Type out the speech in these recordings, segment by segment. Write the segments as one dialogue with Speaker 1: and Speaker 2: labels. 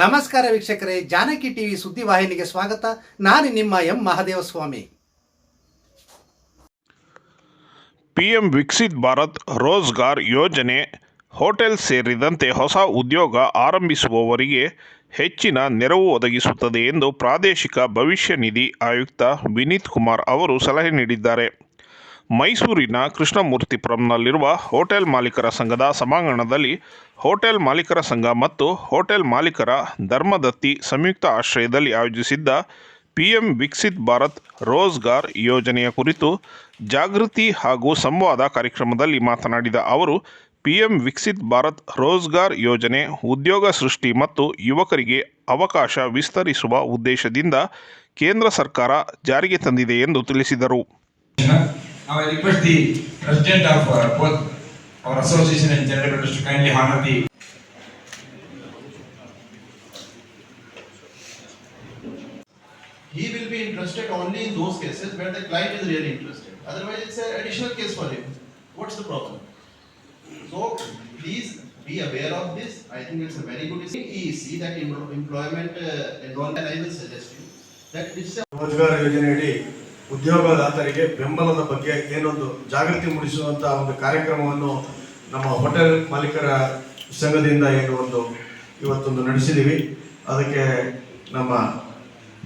Speaker 1: ನಮಸ್ಕಾರ ವೀಕ್ಷಕರೇ, ಜಾನಕಿ ಟಿವಿ ಸುದ್ದಿವಾಹಿನಿಗೆ ಸ್ವಾಗತ. ನಾನು ನಿಮ್ಮ ಎಂ ಮಹಾದೇವಸ್ವಾಮಿ.
Speaker 2: ಪಿಎಂ ವಿಕಸಿತ್ ಭಾರತ್ ರೋಜ್ಗಾರ್ ಯೋಜನೆ, ಹೋಟೆಲ್ ಸೇರಿದಂತೆ ಹೊಸ ಉದ್ಯೋಗ ಆರಂಭಿಸುವವರಿಗೆ ಹೆಚ್ಚಿನ ನೆರವು ಒದಗಿಸುತ್ತದೆ ಎಂದು ಪ್ರಾದೇಶಿಕ ಭವಿಷ್ಯ ನಿಧಿ ಆಯುಕ್ತ ವಿನೀತ್ ಕುಮಾರ್ ಅವರು ಸಲಹೆ ನೀಡಿದ್ದಾರೆ. ಮೈಸೂರಿನ ಕೃಷ್ಣಮೂರ್ತಿಪುರಂನಲ್ಲಿರುವ ಹೋಟೆಲ್ ಮಾಲೀಕರ ಸಂಘದ ಸಭಾಂಗಣದಲ್ಲಿ ಹೋಟೆಲ್ ಮಾಲೀಕರ ಸಂಘ ಮತ್ತು ಹೋಟೆಲ್ ಮಾಲೀಕರ ಧರ್ಮದತ್ತಿ ಸಂಯುಕ್ತ ಆಶ್ರಯದಲ್ಲಿ ಆಯೋಜಿಸಿದ್ದ ಪಿಎಂ ವಿಕಸಿತ್ ಭಾರತ್ ರೋಜ್ಗಾರ್ ಯೋಜನೆಯ ಕುರಿತು ಜಾಗೃತಿ ಹಾಗೂ ಸಂವಾದ ಕಾರ್ಯಕ್ರಮದಲ್ಲಿ ಮಾತನಾಡಿದ ಅವರು, ಪಿಎಂ ವಿಕಸಿತ್ ಭಾರತ್ ರೋಜ್ಗಾರ್ ಯೋಜನೆ ಉದ್ಯೋಗ ಸೃಷ್ಟಿ ಮತ್ತು ಯುವಕರಿಗೆ ಅವಕಾಶ ವಿಸ್ತರಿಸುವ ಉದ್ದೇಶದಿಂದ ಕೇಂದ್ರ ಸರ್ಕಾರ ಜಾರಿಗೆ ತಂದಿದೆ ಎಂದು ತಿಳಿಸಿದರು.
Speaker 3: Now I request the president of uh, both our association and general Members to kindly honor the
Speaker 4: He will be interested only in those cases where the client is really interested. Otherwise, it's an additional case for him. What's the problem? So, please be aware of this. I think it's a very good EEC that employment uh, enrollment. I will suggest you that it's a.
Speaker 5: Rojgar Yojana ಉದ್ಯೋಗದಾತರಿಗೆ ಬೆಂಬಲದ ಬಗ್ಗೆ ಏನೊಂದು ಜಾಗೃತಿ ಮೂಡಿಸುವಂತ ಒಂದು ಕಾರ್ಯಕ್ರಮವನ್ನು ನಮ್ಮ hotel ಮಾಲೀಕರ ಸಂಘದಿಂದ ಏನು ಒಂದು ಇವತ್ತೊಂದು ನಡೆಸಿದ್ದೀವಿ ಅದಕ್ಕೆ ನಮ್ಮ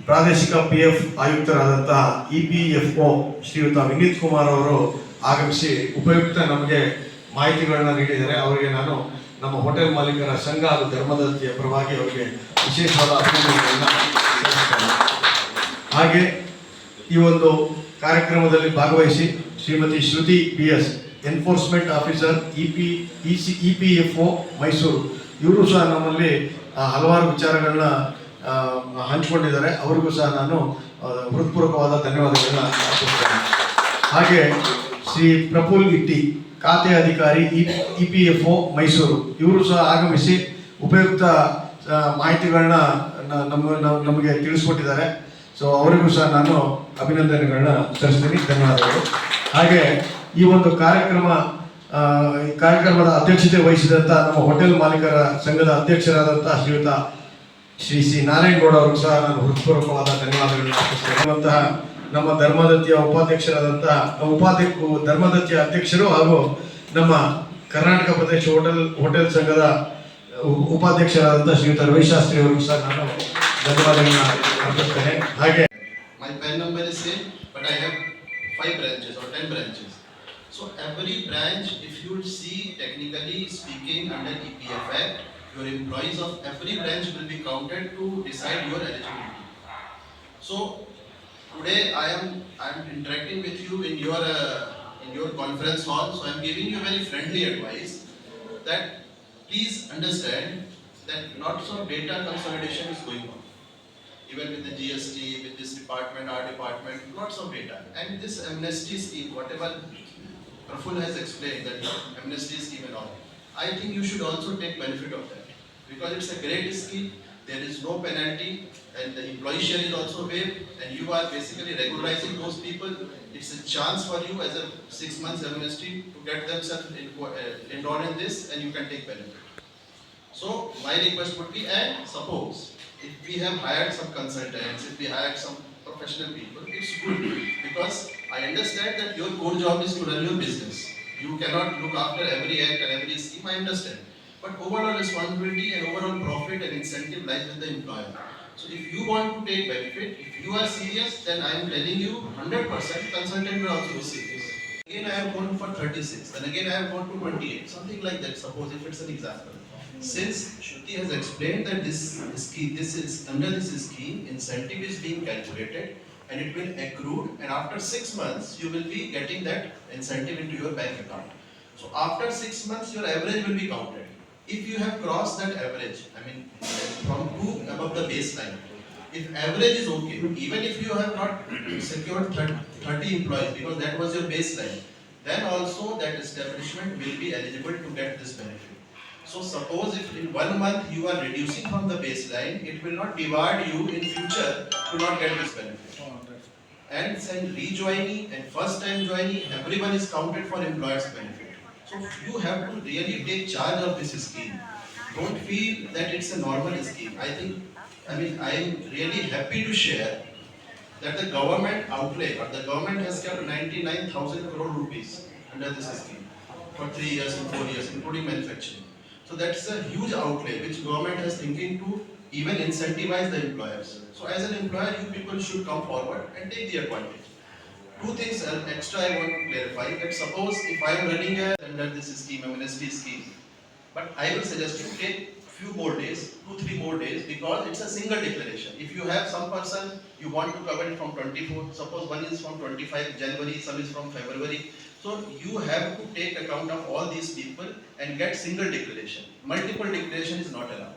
Speaker 5: ಪ್ರಾದೇಶಿಕ P F ಆಯುಕ್ತರಾದಂತಹ E P F O Shriyuta Vineeth Kumar ಅವರು ಆಗಮಿಸಿ ಉಪಯುಕ್ತ ನಮಗೆ ಮಾಹಿತಿಗಳನ್ನ ನೀಡಿದ್ದಾರೆ ಅವರಿಗೆ ನಾನು ನಮ್ಮ ಹೋಟೆಲ್ ಮಾಲೀಕರ ಸಂಘ ಹಾಗೂ ಧರ್ಮದತ್ತಿಯ ಪರವಾಗಿ ಅವರಿಗೆ ವಿಶೇಷವಾದ ಅಭಿನಂದನೆಗಳನ್ನು. ಹಾಗೆ ಈ ಒಂದು ಕಾರ್ಯಕ್ರಮದಲ್ಲಿ ಭಾಗವಹಿಸಿ Shrimati Shruti B S enforcement officer E P E C E P F O Mysuru. ಇವರು ಸಹ ನಮ್ಮಲ್ಲಿ ಹಲವಾರು ವಿಚಾರಗಳನ್ನ ಹಂಚಿಕೊಂಡಿದ್ದಾರೆ. ಅವರಿಗೂ ಸಹ ನಾನು ಹೃತ್ಪೂರ್ವಕವಾದ ಧನ್ಯವಾದಗಳನ್ನ ಹಾಗೆ ಶ್ರೀ ಪ್ರಫುಲ್ ಇಟ್ಟಿ, ಖಾತೆ ಅಧಿಕಾರಿ E P F O Mysuru. ಇವರು ಸಹ ಆಗಮಿಸಿ ಉಪಯುಕ್ತ ಮಾಹಿತಿಗಳನ್ನ ನಮ್ಮ- ನಮಗೆ ತಿಳಿಸ್ಕೊಟ್ಟಿದ್ದಾರೆ. ಸೊ ಅವರಿಗೂ ಸಹ ನಾನು ಅಭಿನಂದನೆಗಳನ್ನ ಸಲ್ಲಿಸ್ತೀನಿ. ಧನ್ಯವಾದಗಳು. ಹಾಗೆ ಈ ಒಂದು ಕಾರ್ಯಕ್ರಮ ಕಾರ್ಯಕ್ರಮದ ಅಧ್ಯಕ್ಷತೆ ವಹಿಸಿದಂಥ ನಮ್ಮ ಹೋಟೆಲ್ ಮಾಲೀಕರ ಸಂಘದ ಅಧ್ಯಕ್ಷರಾದಂಥ ಶ್ರೀಯುತ ಶ್ರೀ ಸಿ ನಾರಾಯಣಗೌಡ ಅವರು ಸಹ ನಾನು ಹೃತ್ಪೂರ್ವಕವಾದ ಧನ್ಯವಾದಗಳನ್ನು ಅರ್ಪಿಸ್ತೇನೆ ನಮ್ಮ ಧರ್ಮದತ್ತಿಯ ಉಪಾಧ್ಯಕ್ಷರಾದಂತಹ ಉಪಾಧ್ಯಕ್ಷ ಧರ್ಮದತ್ತಿಯ ಅಧ್ಯಕ್ಷರು ಹಾಗೂ ನಮ್ಮ ಕರ್ನಾಟಕ ಪ್ರದೇಶ ಹೋಟೆಲ್ ಹೋಟೆಲ್ ಸಂಘದ ಉಪಾಧ್ಯಕ್ಷರಾದಂಥ ಶ್ರೀಯುತ ರವಿಶಾಸ್ತ್ರಿ ಅವರಿಗೂ ಸಹ ನಾನು ಧನ್ಯವಾದಗಳನ್ನ ಅರ್ಪಿಸ್ತೇನೆ ಹಾಗೆ
Speaker 4: my PAN number is same, but I have five branches or ten branches. So every branch, if you will see technically speaking under EPF Act, your employees of every branch will be counted to decide your eligibility. So today I am I am interacting with you in your uh, in your conference hall. So I am giving you very friendly advice that please understand that lots of data consolidation is going on even with the GST, with this department, our department, lots of data. And this amnesty scheme, whatever Praful has explained, that amnesty scheme and all, I think you should also take benefit of that. Because it's a great scheme, there is no penalty, and the employee share is also waived, and you are basically regularizing those people. It's a chance for you as a six months amnesty to get themselves uh, enrolled in this, and you can take benefit. So my request would be, and suppose if we have hired some consultants, if we hired some professional people, it's good because I understand that your core job is to run your business. You cannot look after every act and every scheme, I understand. But overall responsibility and overall profit and incentive lies with the employer. So if you want to take benefit, if you are serious, then I am telling you hundred percent consultant will also be serious. Again, I have gone for thirty-six, and again I have gone to twenty-eight, something like that, suppose if it's an example. Since Shruti has explained that this scheme, this is, under this scheme, incentive is being calculated and it will accrue and after six months, you will be getting that incentive into your bank account. So after six months, your average will be counted. If you have crossed that average, I mean, from two above the baseline, if average is okay, even if you have not secured thirty employees, because that was your baseline, then also that establishment will be eligible to get this benefit. So suppose if in one month you are reducing from the baseline, it will not debar you in future to not get this benefit. Oh, and then rejoining and first time joining, everyone is counted for employer's benefit. So you have to really take charge of this scheme. don't feel that it's a normal scheme. I think, I mean, I am really happy to share that the government outlay, or the government has kept ninety-nine thousand crore rupees under this scheme for three years and four years, including manufacturing. So that's a huge outlay which government is thinking to even incentivize the employers. So as an employer, you people should come forward and take the advantage. Two things extra I want to clarify, that suppose if I am running a, under this scheme, MNST scheme, but I will suggest you take few more days, two, three more days, because it's a single declaration. If you have some person, you want to cover it from twenty-four, suppose one is from twenty-five January, some is from February. So you have to take account of all these people and get single declaration. Multiple declaration is not allowed.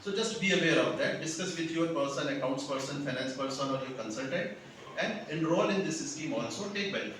Speaker 4: So just be aware of that, discuss with your person, accounts person, finance person or your consultant and enroll in this scheme also, take benefit.